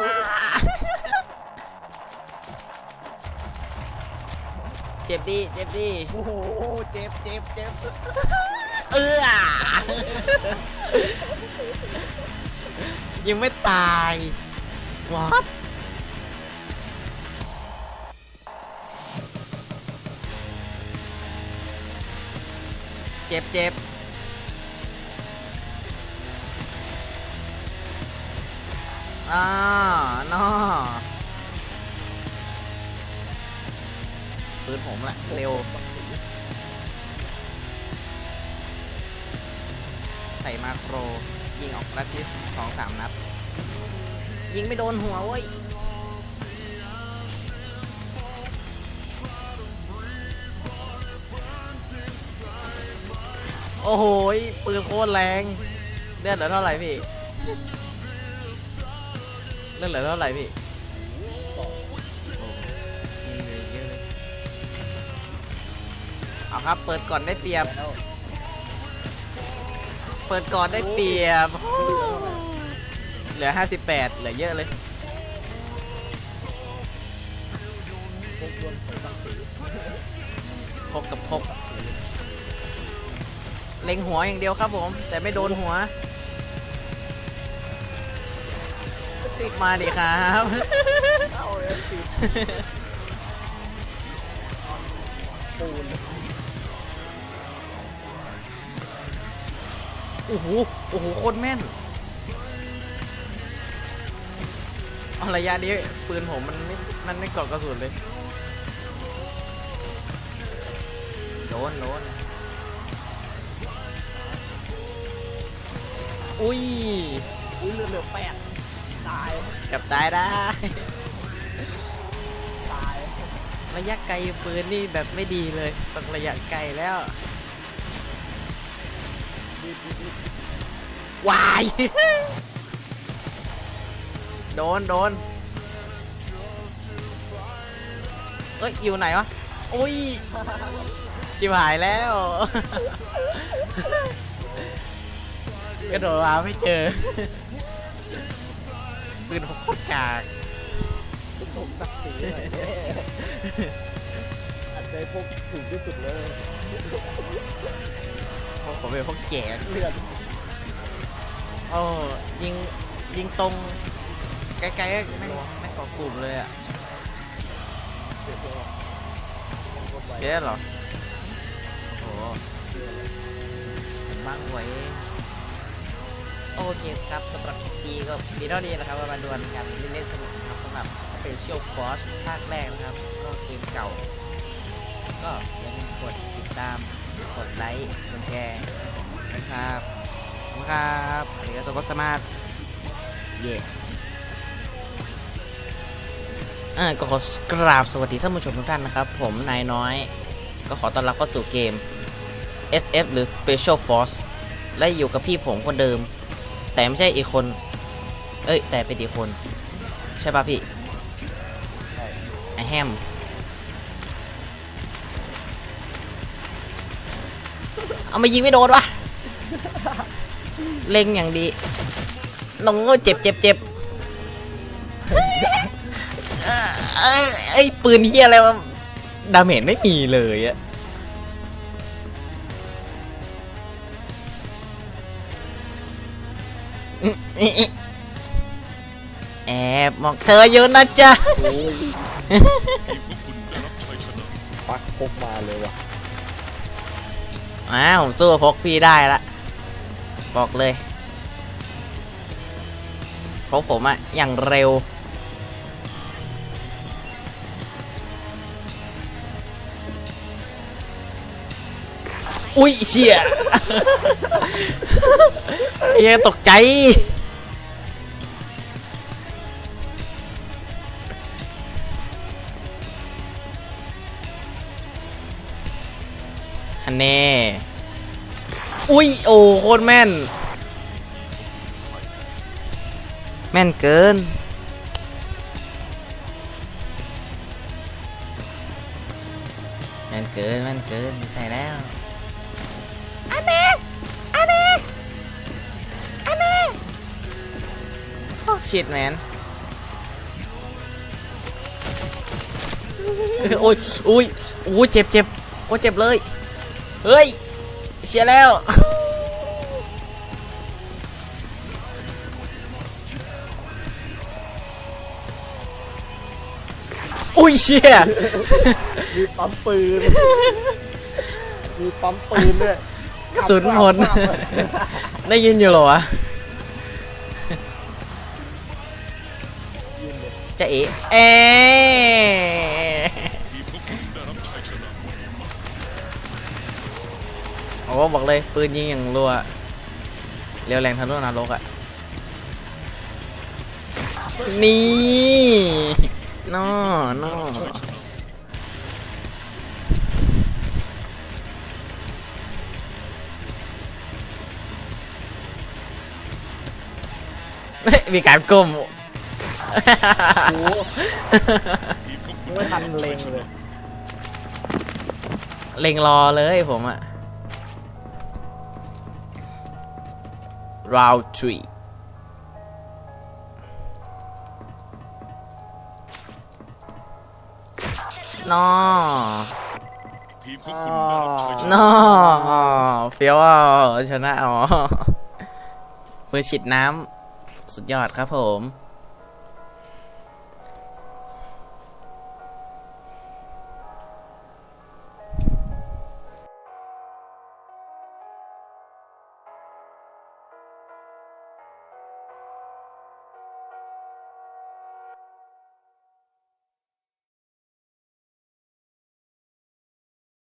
นะเจ็บดีเจ็บดีโอ้โหเจ็บเจ็บเจ็บเออยังไม่ตายวัดเจ็บเจ็บ อ่านอปืนผมแหละเร็ว ใส่มาโคร ยิงออกกระทิสสองสามนัด ยิงไม่โดนหัวเว้ยโอ้โหปืนโคตรแรงเลือดเหลือเท่าไหร่พี่ เลือดเหลือเท่าไหร่พี่โอ้ยิงเหลือเยอะเลยเอาครับ เปิดก่อนได้เปรียบ แล้วเปิดก่อนได้เปรียบ เหลือ 58 เหลือเยอะเลย พวกรวมศักดิ์ศรีพกกับพก เล็งหัวอย่างเดียวครับผม แต่ไม่โดนหัว ติดมาดิครับเข้าเลยติดปูนโอ้โห โอ้โห โคตรแม่นเอาระยะนี้ปืนผมมันไม่ มันไม่เกาะกระสุนเลย โดน โดน อุ้ย อุ้ยเลือดเหลือแปด ตายเกับตายได้ ตาย ระยะไกลปืนนี่แบบไม่ดีเลยต้องระยะไกลแล้วดีดีดีวาย โดนโดนเอ้ยอยู่ไหนวะอุ้ย ชิบหายแล้ว กระโดดมาไม่เจอ ปืนโคตรกากสมศักดิ์ศรีหน่อยเนี่ยอันใดพกถูกที่สุดเลยเพวกผมเป็นพวกแจกเลือดโอ้ยิงยิงตรงไกลๆก็ไม่ไม่เกาะกลุ่มเลยอะเลือดเยอะคนไว้เจ๊เหรอ โอ้โหมบ้างไว้ โอเคครับสำหรับคลิปนี้ ก็มีเท่านี้นะครับว่ามาดวลกันเล่นๆสนุกนะครับสำหรับ Special Force ภาคแรกนะครับ ก็เกมเก่า ก็อย่าลืมกดติดตามกดไลค์กดแชร์นะครับขอบคุณครับเดี๋ยวตัวก็สามารถเย่อ่าก็ขอกราบสวัสดีท่านผู้ชมทุกท่านนะครับ ผมนายน้อย ก็ขอต้อนรับเข้าสู่เกม SF หรือ Special Force และอยู่กับพี่ผมคนเดิม แต่ไม่ใช่อีกคน เอ้ย แต่เป็นอีกคน ใช่ป่ะพี่ไอแฮมเอามายิงไม่โดนวะเล็งอย่างดีน้องเจ็บเจ็บเจ็บไอ้ปืนเฮียอะไรวะดาเมจไม่มีเลยอะอื อิอิแอบมองเธออยู่นะจ๊ะโอ้ยปักพกมาเลยว่ะอ่าผมสู้พกพี่ได้ละ บอกเลยพกผมอะอย่างเร็ว อุ้ยเชี่ยเฮียตกใจ ฮันเน่อุ้ยโอ้โคตรแม่น แม่นเกิน แม่นเกิน แม่นเกิน ไม่ใช่แล้วอันเน่อันเน่อันเน่โอ้ชิดแมนโอ้ยอุ้ยโอ้ยเจ็บเจ็บโอ้เจ็บเลย เฮ้ยเชียร์แล้ว อุ้ยเชียมีปั๊มปืน มีปั๊มปืนด้วยกระสุนหมดได้ยินอยู่เหรอวะยินเลยจะเอ๋เอโอ้บอกเลยปืนยิงอย่างรัวเร็วแรงทะลุนรกอะนี่นอนอเฮ้ยมีการก้มโอ้โหไม่ทันเล็งเลย เล็งรอเลยผมอะ round three นออ่านอเฟี้ยวอะชนะอ๋อเพื่อฉีดน้ำสุดยอดครับผม